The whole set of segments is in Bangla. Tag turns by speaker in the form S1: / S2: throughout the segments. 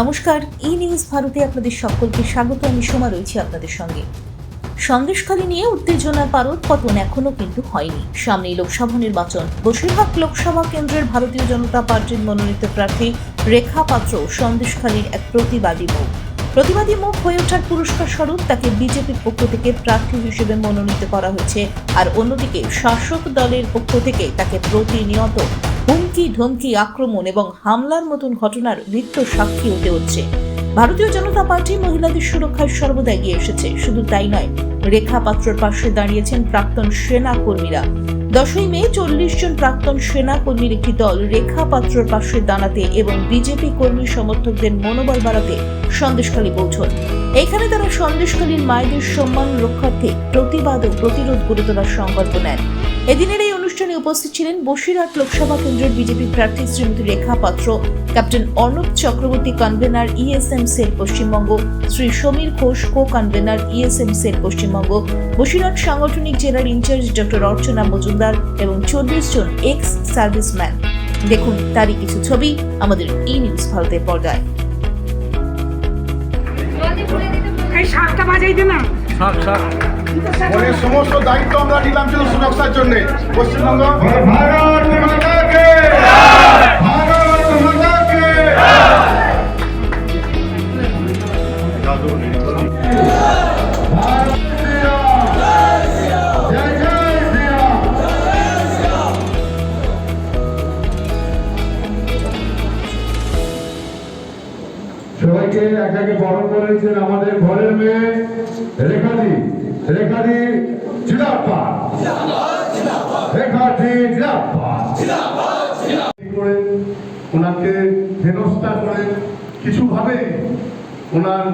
S1: নমস্কার ই নিউজ ভারতে আপনাদের সকলকে স্বাগত। আমি সোমা রয়েছি আপনাদের সঙ্গে। সন্দেশখালী নিয়ে উত্তেজনার পারদ পতন এখনও কিন্তু হয়নি। সামনেই লোকসভা নির্বাচন। বসিরহাট লোকসভা কেন্দ্রের ভারতীয় জনতা পার্টির মনোনীত প্রার্থী রেখা পাত্র সন্দেশখালীর এক প্রতিবাদী মুখ। প্রতিবাদী মুখ হয়ে ওঠার পুরস্কার স্বরূপ তাকে বিজেপির পক্ষ থেকে প্রার্থী হিসেবে মনোনীত করা হয়েছে। আর অন্যদিকে শাসক দলের পক্ষ থেকে তাকে প্রতিনিয়ত হুমকি ধমকি আক্রমণ এবং হামলার মতন ঘটনার মৃত্যু সাক্ষী হতে হচ্ছে। ভারতীয় জনতা পার্টি মহিলাদের সুরক্ষায় সর্বদা এগিয়ে এসেছে। শুধু তাই নয়, রেখা পাত্রর পাশে দাঁড়িয়েছেন প্রাক্তন সেনা কর্মীরা। দশই মে চল্লিশ জন প্রাক্তন সেনা কর্মীর একটি দল রেখা পাত্রর পাশে দাঁড়াতে এবং বিজেপি কর্মী সমর্থকদের মনোবল বাড়াতে সন্দেশখালী পৌঁছন। এখানে তারা সন্দেশখালীর মায়েদের সম্মান রক্ষার্থে প্রতিবাদ ও প্রতিরোধ গড়ে তোলার সংকল্প নেন। এদিনের এই অনুষ্ঠানে উপস্থিত ছিলেন বসিরহাট লোকসভা কেন্দ্রের বিজেপি প্রার্থী Shrimati Rekha Patra, captain Arnab Chakraborty convener ESM cell Paschimbanga, Shri Samir Ghosh co convener ESM cell Paschimbanga, Basirhat সাংগঠনিক জেলার ইনচার্জ ডক্টর অর্চনা মজুমদার এবং চল্লিশ জন এক্স সার্ভিসম্যান দেখুন তারই কিছু ছবি আমাদের ই নিউজ ভারতের পর্দায়।
S2: শাকটা বাজাই দে না।
S3: শাক
S4: সমস্ত দায়িত্ব আমরা নিলাম ছিল সুরক্ষার জন্য। পশ্চিমবঙ্গ
S3: সবাইকে এক একে বরণ করেছেন আমাদের ঘরের মেয়ে রেখাদি রেখাদি জিরাপ্পা রেখাদি জিরাপ্পা
S4: করে ওনাকে হেনস্থা করে কিছুভাবে ওনার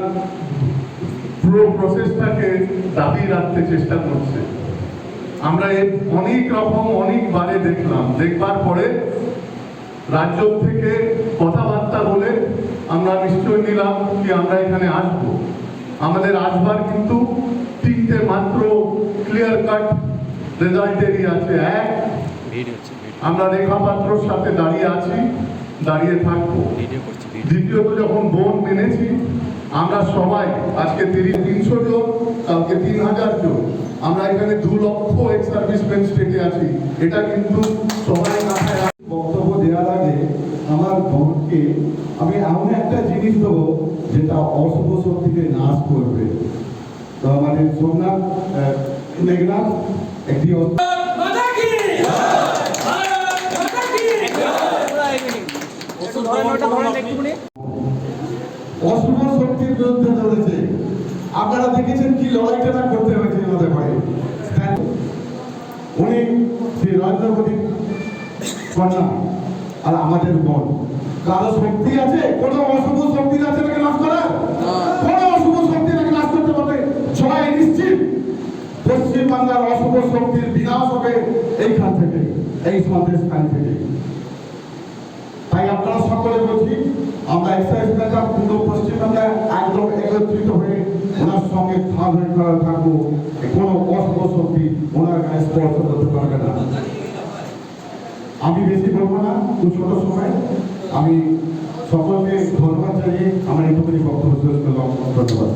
S4: পুরো প্রসেসটাকে দাবি রাখতে চেষ্টা করছে। আমরা এর অনেক রকম অনেক অনেকবারে দেখলাম। দেখবার পরে রাজ্য থেকে কথাবার্তা বলে আমরা নিশ্চয় নিলাম কি আমরা এখানে আসব। আমাদের আসবার কিন্তু তিনটে মাত্র ক্লিয়ার কাট রেজাল্টেরই আছে। এক আমরা রেখা পাত্রর সাথে দাঁড়িয়ে আছি দাঁড়িয়ে থাকব। দ্বিতীয়ত যখন বোন মেনেছি আমরা সবাই আজকে তিরিশ তিনশো জন কালকে তিন হাজার জন আমরা এখানে দু লক্ষ এক্স সার্ভিসম্যান স্টেটে আছি। এটা কিন্তু সবাই মাথায় রাখ-
S5: বক্তব্য দেওয়ার আগে আমার বোনকে আমি এমন একটা জিনিস দেবো যেটা অশুভ শক্তিকে নাশ করবে। তো আমাদের সোমনাথ মেঘনাথ একটি অশুভ শক্তির বিরুদ্ধে চলেছে। আপনারা দেখেছেন কি লড়াইটা না করতে হয়েছে আমাদের ঘরে উনি শ্রী নরেন্দ্র কন্যা আর আমাদের বোন কারও শক্তি আছে কোনো অশুভ শক্তি আছে নাকি নাশ করার কোনো অশুভ শক্তি নাকি নাশ করতে পারবে? জয় নিশ্চিত। পশ্চিম বাংলার অশুভ শক্তির বিনাশ হবে এইখান থেকে এই সন্দেশ খান থেকে। তাই আপনারা সকলে বলছি আমরা এক্সাইজ মেজা পুরো পশ্চিমবাংলায় একদম একত্রিত হয়ে ওনার সঙ্গে হয়ে করা থাকব। কোনো অশুভ শক্তি ওনার গায়ে স্পর্শ করতে পারবে না। আমি বেশি বলব না খুব ছোট সময়। আমি সকলকে ধন্যবাদ জানিয়ে আমার এইটুকুনি বক্তব্য ধন্যবাদ।